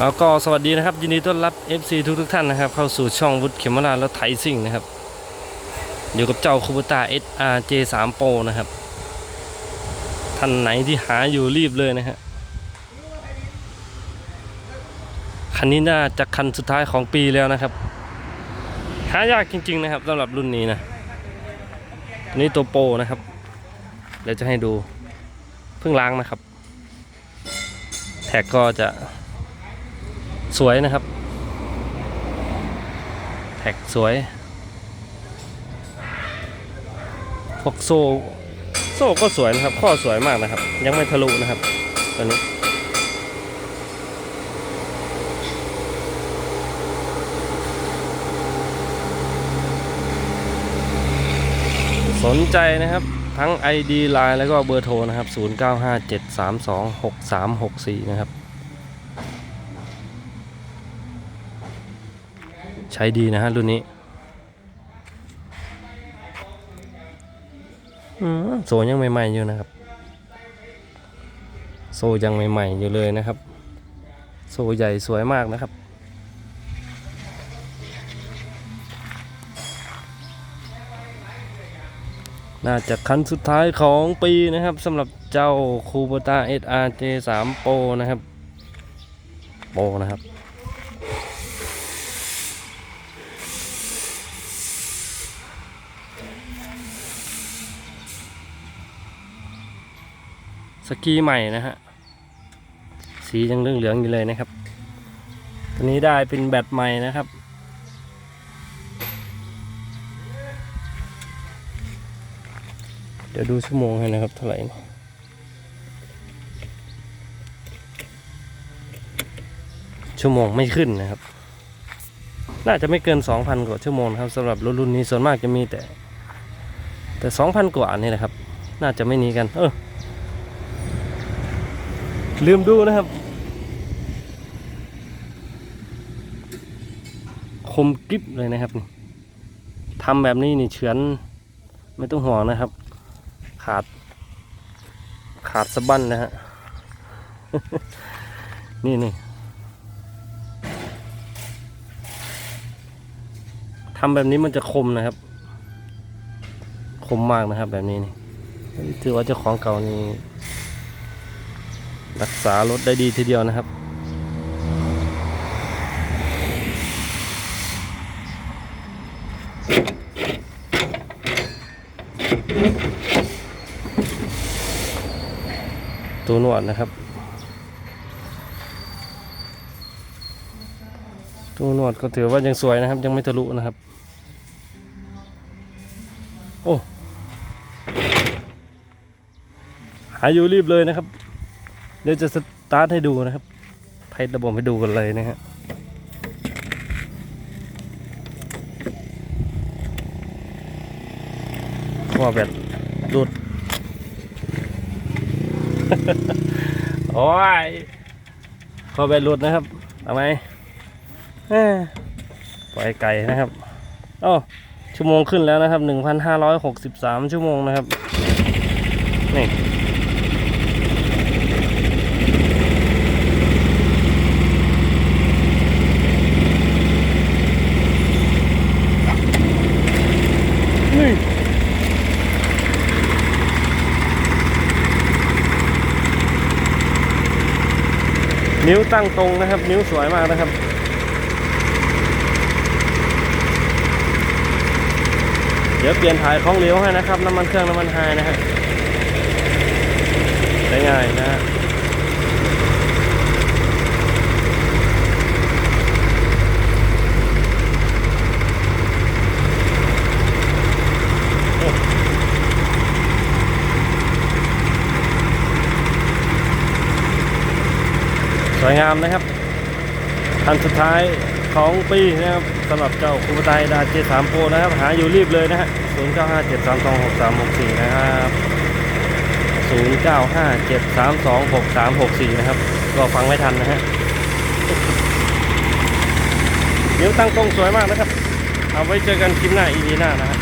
แล้วก็สวัสดีนะครับ ยินดีต้อนรับ FC ทุกทุกท่านนะครับ เข้าสู่ช่องวุฒิเขมราและไทยซิ่งนะครับ อยู่กับเจ้าคูบูตา SRJ3 Pro นะครับ ท่านไหนที่หาอยู่รีบเลยนะฮะคันนี้น่าจะคันสุดท้ายของปีแล้วนะครับ หายากจริง ๆ นะครับสำหรับรุ่นนี้นะนนี่ตัวโปรนะครับเดี๋ยวจะให้ดูเพิ่งล้างนะครับ แท็กก็จะ สวยนะครับ แท็กสวย พวกโซ่ โซ่ก็สวยนะครับ ข้อสวยมากนะครับ ยังไม่ทะลุนะครับตัวนี้สนใจนะครับทั้ง ID Line แล้วก็เบอร์โทรนะครับ 0957326364 นะครับ ใช้ดีนะฮะรุ่นนี้โซยังใหม่ๆอยู่นะครับ โซยังใหม่ๆอยู่เลยนะครับ โซใหญ่สวยมากนะครับ น่าจะคันสุดท้ายของปีนะครับสำหรับเจ้าคูโบต้า SRJ3 Pro นะครับโปนะครับ สกีใหม่นะฮะ สียังเหลืองๆอยู่เลยนะครับ ตัวนี้ได้เป็นแบตใหม่นะครับ เดี๋ยวดูชั่วโมงให้นะครับเท่าไหร่นะชั่วโมงไม่ขึ้นนะครับ น่าจะไม่เกิน 2,000 กว่าชั่วโมงครับสำหรับรถรุ่นนี้ส่วนมากจะมีแต่ แต่ 2,000 กว่านี่แหละครับ น่าจะไม่หนีกัน เออ ลืมดูนะครับ คมกริบเลยนะครับนี่ทำแบบนี้นี่เฉือนไม่ต้องห่วงนะครับ ขาด ขาดสะบั้นนะฮะ นี่นี่ทำแบบนี้มันจะคมนะครับ คมมากนะครับแบบนี้นี่ถือว่าเจ้าของเก่านี่ รักษารถได้ดีทีเดียวนะครับ ตัวนวดนะครับ ตัวนวดก็ถือว่ายังสวยนะครับ ยังไม่ทะลุนะครับ โอ้หาอยู่รีบเลยนะครับ ดี๋ยวจะสตาร์ทให้ดูนะครับไทยระบบให้ดูกันเลยนะฮะว่าแบบดูดโอ้ยพอแบตหลุดนะครับทำไมปล่อยไก่นะครับโอ้ชั่วโมงขึ้นแล้วนะครับ 1,563 ชั่วโมงนะครับ นี่ นิ้วตั้งตรงนะครับ นิ้วสวยมากนะครับ เดี๋ยวเปลี่ยนถ่ายคลองเลี้ยวให้นะครับ น้ำมันเครื่องน้ำมันไฮนะฮะได้ง่ายนะฮะ วยงามนะครับคันสุดท้ายของปีนะครับสำหรับเจ้าคูปไตดาเจสามโปรนะครับ หาอยู่รีบเลยนะฮะ0 9 5 7 3 2 6 3 6 4นะครับ0 9 5 7 3 2 6 3 6 4นะครับ ก็ฟังไม่ทันนะฮะนิ้วตั้งตรงสวยมากนะครับ เอาไว้เจอกันคลิปหน้าอีพีหน้านะฮะ